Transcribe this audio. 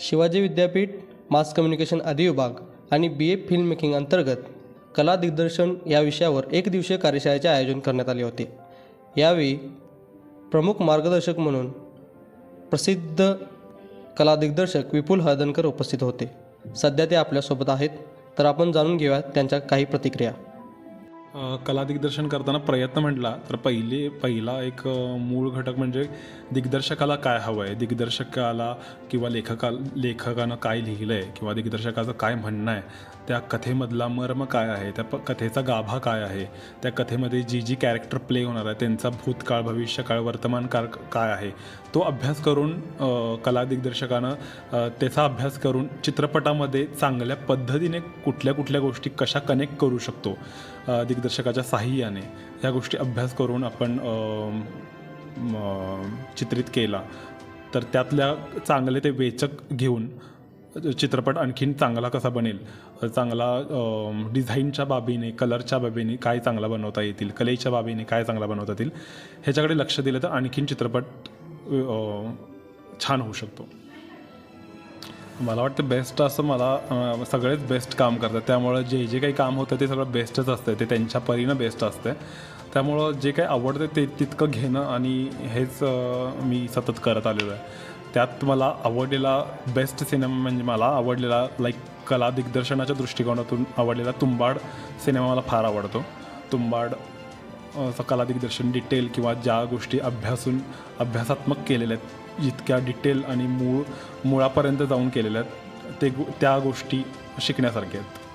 शिवाजी विद्यापीठ mass communication आदी विभाग आणि बी ए फिल्म मेकिंग अंतर्गत कला दिग्दर्शन या विषयावर एक दिवसीय कार्यशाळेचे आयोजन करण्यात आले होते. यावेळी प्रमुख मार्गदर्शक म्हणून प्रसिद्ध कला दिग्दर्शक विपुल हळदणकर उपस्थित होते. सध्या ते आपल्यासोबत आहेत. तर आपण जाणून घेऊयात त्यांच्या काही प्रतिक्रिया. कला दिग्दर्शन करताना प्रयत्न म्हटला तर पहिले पहिला एक मूळ घटक म्हणजे दिग्दर्शकाला काय हवं आहे दिग्दर्शकाला किंवा लेखका लेखकानं काय लिहिलं आहे किंवा दिग्दर्शकाचं काय म्हणणं आहे? त्या कथेमधला मर्म काय आहे? त्या प कथेचा गाभा काय आहे? त्या कथेमध्ये जी जी कॅरेक्टर प्ले होणार आहे त्यांचा भूतकाळ भविष्यकाळ वर्तमान काळ काय आहे? तो अभ्यास करून कला दिग्दर्शकानं त्याचा अभ्यास करून चित्रपटामध्ये चांगल्या पद्धतीने कुठल्या कुठल्या गोष्टी कशा कनेक्ट करू शकतो? दिग्दर्शकाच्या साह्याने ह्या गोष्टी अभ्यास करून आपण चित्रित केला. तर त्यातल्या चांगले ते वेचक घेऊन चित्रपट आणखीन चांगला कसा बनेल? चांगला डिझाईनच्या बाबीने कलरच्या बाबीने काय चांगला बनवता येतील? कलेच्या बाबीने काय चांगला बनवता येतील? ह्याच्याकडे लक्ष दिलं तर आणखीन चित्रपट छान होऊ शकतो. मला वाटतं बेस्ट असं मला सगळेच बेस्ट काम करतात. त्यामुळं जे जे काही काम होतं ते सगळं बेस्टच असतं. ते त्यांच्या परीनं बेस्ट असतं. त्यामुळं जे काही आवडतं ते तितकं घेणं आणि हेच मी सतत करत आलेलो आहे. त्यात मला आवडलेला बेस्ट सिनेमा म्हणजे मला आवडलेला लाईक कला दिग्दर्शनाच्या दृष्टिकोनातून आवडलेला तुंबाड सिनेमा मला फार आवडतो. तुंबाड सकाला दिग्दर्शन डिटेल किंवा ज्या गोष्टी अभ्यासून अभ्यासात्मक केलेल्या आहेत जितक्या डिटेल आणि मूळ मुळापर्यंत जाऊन केलेल्या आहेत ते त्या गोष्टी शिकण्यासारख्या आहेत.